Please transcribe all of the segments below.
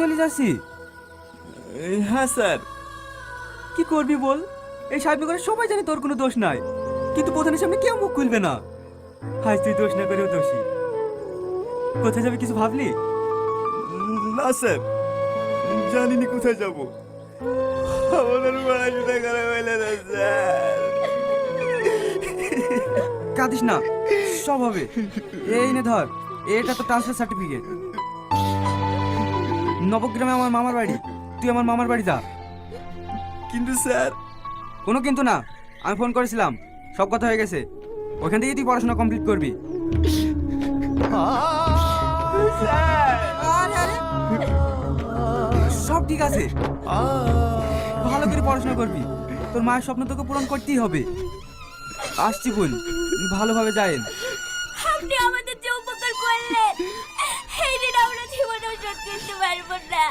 চলে যাচ্ছি? হ্যাঁ স্যার। কি করবি বল? এই সাহেব করে সবাই জানে তোর কোনো দোষ নাই। কিন্তু প্রধানের সামনে কেউ মুখ খুলবে না। আজ তুই দোষ না করেও দোষী। কোথায় যাবে কিছু ভাবলি? না স্যার। জানিনি কোথায় যাব। আমাদের পড়াশোনা করা হইলে না স্যার। কাঁদিস না। সব হবে। এই নে ধর এটা তো ট্রান্সফার সার্টিফিকেট নবগ্রামে আমার মামার বাড়ি। তুই আমার মামার বাড়ি যা। কিন্তু স্যার। কোনো কিন্তু না। আমি ফোন করেছিলাম। সব কথা হয়ে গেছে। ওখান থেকে তুই পড়াশোনা কমপ্লিট করবি। সব ঠিক আছে। ভালো করে পড়াশোনা করবি। তোর মায়ের স্বপ্ন তোকে পূরণ করতেই হবে। আসছি বোন ভালোভাবে যায়েন। করতে পারব না।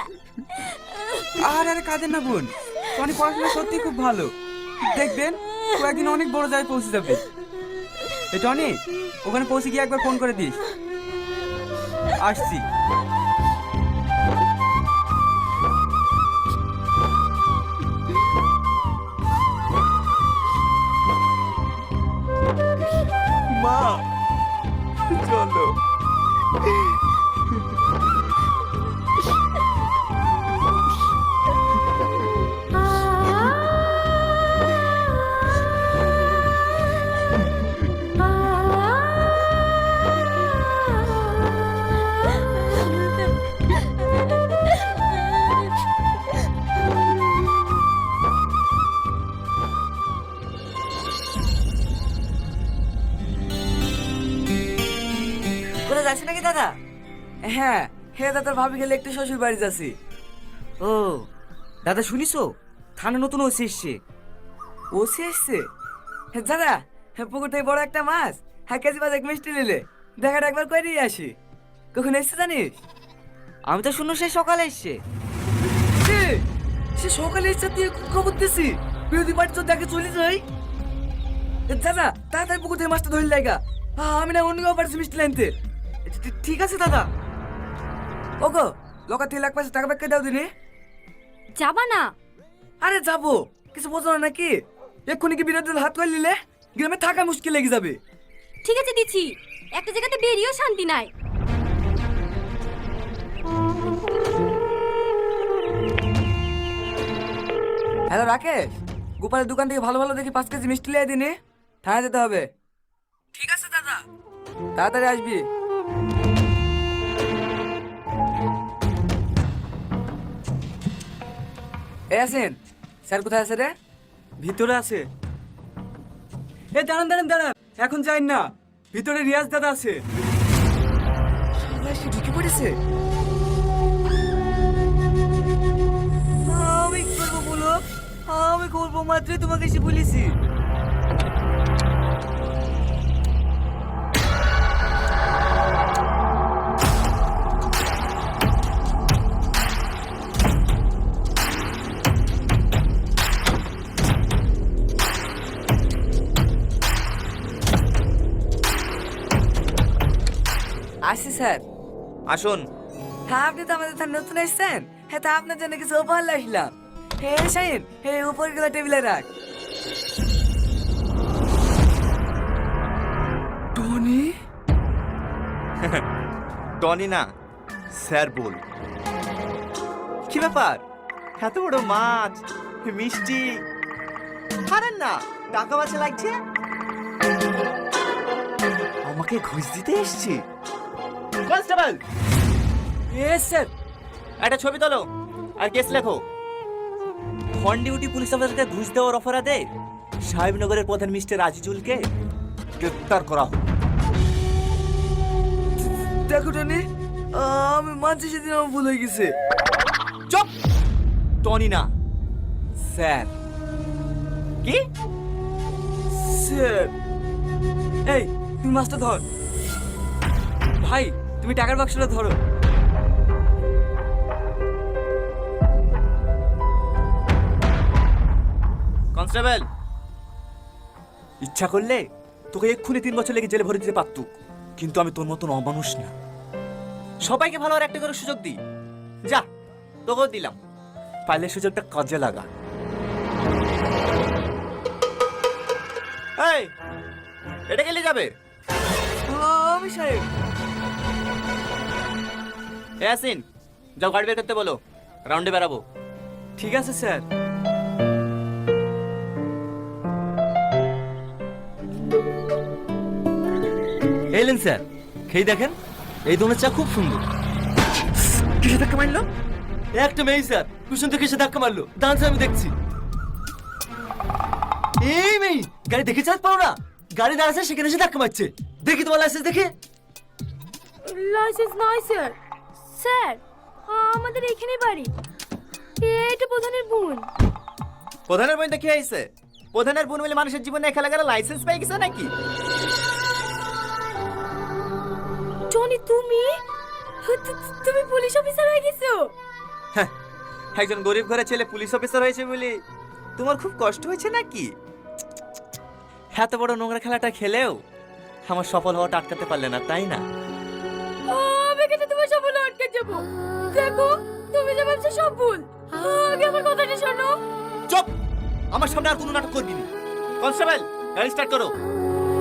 আর আরে কাঁদেন না বোন? টনি পড়াশোনা সত্যি খুব ভালো। দেখবেন ও একদিন অনেক বড় জায়গায় পৌঁছে যাবে। এই টনি ওখানে পৌঁছে গিয়ে একবার ফোন করে দিস। আসছি। মা চলো। দাদা? হ্যাঁ হ্যাঁ দাদার ভাবি গেলে একটু শ্বশুর বাড়ি যাচ্ছি। ও দাদা শুনিছো? থানা নতুন ওসি এসছে। ওসি এসছে? হ্যাঁ, দাদা হ্যাঁ পুকুর থেকে বড় একটা মাছ। হ্যাঁ কেজি বাজার মিষ্টি নিলে। দেখাটা একবার করে আসি। কখন এসছে জানিস? আমি তো শুনো সে সকালে এসছে। সে সকালে এসছে তুই খবর দিছি। বিরোধী পার্টি তো দেখে চলে যাই দাদা তাড়াতাড়ি পুকুর থেকে মাছটা ধরে লাগা আমি না অন্য কাউ পারছি মিষ্টি লাইনতে ঠিক আছে দাদা। ওগো লোকার থেকে লাখ পাঁচ টাকা ব্যাগ দাও দিনে? যাবা না। আরে যাব। কিছু বোঝো না নাকি? এক্ষুনি কি বিরোধী দল হাত করে নিলে? গ্রামে থাকা মুশকিল লেগে যাবে। ঠিক আছে দিচ্ছি। একটা জায়গাতে বেরিয়েও শান্তি নাই। হ্যালো রাকেশ। গোপালের দোকান থেকে ভালো ভালো দেখি পাঁচ কেজি মিষ্টি লিয়ে দিনে। থানা যেতে হবে। ঠিক আছে দাদা। তাড়াতাড়ি আসবি। আসেন স্যার কোথায় আছে রে? ভিতরে আছে। এ দাঁড়ান দাঁড়ান দাঁড়ান এখন যাই না। ভিতরে রিয়াজ দাদা আছে। ঢুকে পড়েছে। আমি কি করব বলো? আমি করব মাত্রই তোমাকে এসে বলেছি। স্যার। আসুন। হ্যাঁ আপনি তো আমাদের থানা নতুন এসেছেন। হ্যাঁ তা আপনার জন্য কিছু উপহার লাগলাম হ্যাঁ শাহিন হ্যাঁ উপরগুলো টেবিলে রাখ। টনি? টনি না স্যার বল। কি ব্যাপার? এত বড় মাছ মিষ্টি। পারেন না টাকা বাঁচা লাগছে? আমাকে ঘুষ দিতে এসছি? কনস্টেবল! ইয়েস স্যার একটা ছবি তোলো। আর কেস লেখো। ফন ডিউটি পুলিশ অফিসারকে ঘুষ দেওয়ার অপরাধে সাহেবনগরের প্রধান মিস্টার আজিজুলকে? গ্রেপ্তার করা হোক। দেখো টনি আমি মানছি সেদিন আমার ভুল হয়ে গেছে। চুপ! টনি না। স্যার কি? স্যার এই তুমি মাছটা ধর। ভাই তুমি টাকার বাক্সটা ধরো। কনস্টেবল। ইচ্ছা করলে তোকে এক্ষুনি তিন বছর লেগে জেলে ভরে দিতে পারতুক কিন্তু আমি তোর মতন অমানুষ না। সবাইকে ভালো আর একটা করে সুযোগ দিই। যা তোকেও দিলাম। পাইলে সুযোগটা কাজে লাগা। এই এটা গেলে যাবে? আমি সাহেব। এ আসিন যাও গাড়ি বের করতে বলো। রাউন্ডে বেরাবো ঠিক আছে স্যার। এলেন স্যার খেয়ে দেখেন? এই দোনের চা খুব সুন্দর। কিসে ধাক্কা মারলো? একটা মেয়ে স্যার কুসুম থেকে এসে ধাক্কা মারলো। ডান্স আমি দেখছি। এই মেয়ে গাড়ি দেখে চাঁদ পাও না? গাড়ি দাঁড়াচ্ছে সেখানে এসে ধাক্কা মারছে। দেখি তোমার লাইসেন্স দেখে। লাইসেন্স নয় স্যার স্যার আমাদের এখানেই বাড়ি। এটা প্রধানের বোন। প্রধানের বইতে কি হয়েছে? প্রধানের বোন মিলে মানুষের জীবনে খেলা গেলে লাইসেন্স পেয়ে গেছে নাকি? টনি তুমি? তুমি পুলিশ অফিসার হয়ে গেছো? হ্যাঁ, একজন গরিব ঘরের ছেলে পুলিশ অফিসার হয়েছে বলে তোমার খুব কষ্ট হয়েছে নাকি? এত বড় নোংরা খেলাটা খেলেও আমার সফল হওয়াটা আটকাতে পারলে না তাই না? ভুল আটকে যাব। দেখো তুমি যে ভাবছ সব ভুল। আগে আমার কথাটা শোনো। চুপ! আমার সামনে আর কোনো নাটক করবি না। কনস্টেবল গাড়ি স্টার্ট করো।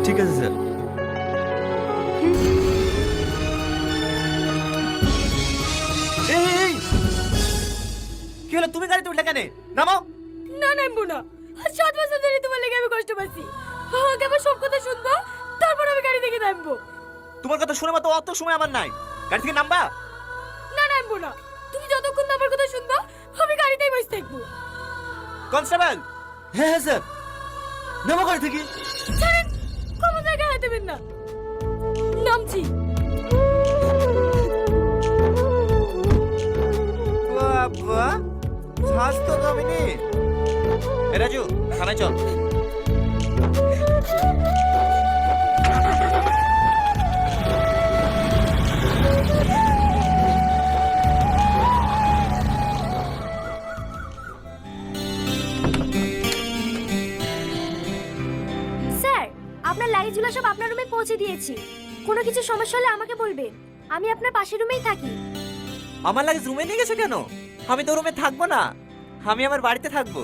ঠিক আছে স্যার। কি হলো তুমি গাড়িতে উঠলে কেন? নামো না নামবো না। আর সাত বছর ধরে তোমার লেগে আমি কষ্ট পাচ্ছি। আগে আমার সব কথা শুনব তারপর আমি গাড়ি থেকে নামবো। তোমার কথা শুনে মতো অত সময় আমার নাই। গাড়ি থেকে নামবা। না নামবো না। তুমি যতক্ষণ আমার কথা শুনব আমি গাড়িতেই বসে থাকব। কনস্টেবল! হ্যাঁ হ্যাঁ স্যার। নামো গাড়ি থেকে। ছাড়েন কোনো জায়গায় হাত দেবেন না। নামছি। বাবা স্বাস্থ্য কমেনি রাজু থানায় চল। দিয়েছি। কোনো কিছু সমস্যা হলে আমাকে বলবে। আমি আপনার পাশের রুমেই থাকি। আমার লাগেজ রুমে নিয়ে গেছে কেন? আমি তো রুমে থাকব না। আমি আমার বাড়িতে থাকব।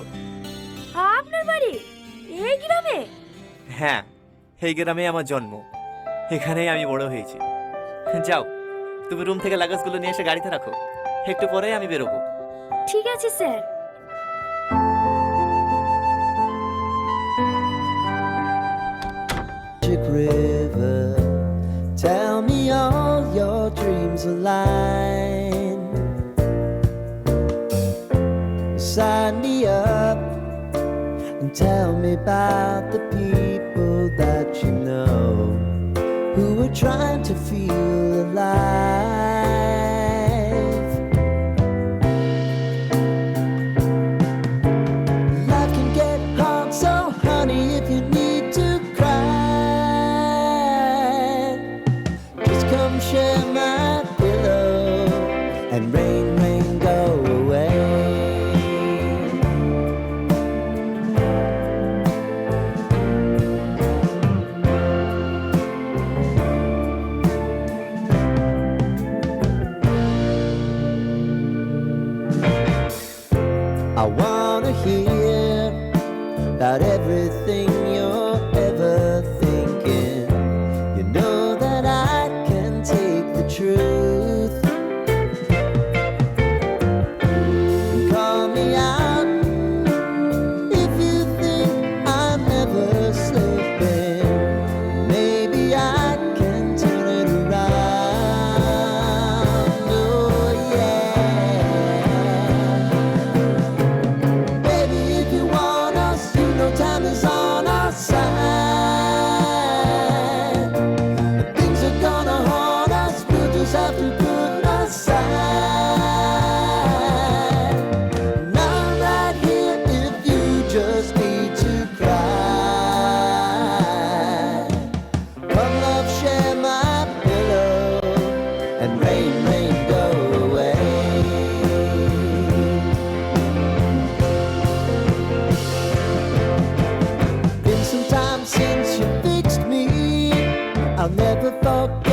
আপনার বাড়ি? এই গ্রামে? হ্যাঁ এই গ্রামে আমার জন্ম। এখানেই আমি বড় হয়েছি। যাও তুমি রুম থেকে লাগেজগুলো নিয়ে এসে গাড়িতে রাখো। একটু পরেই আমি বেরোবো। ঠিক আছে sir. Magic River. Tell me all your dreams align. Sign me up and tell me about I never thought.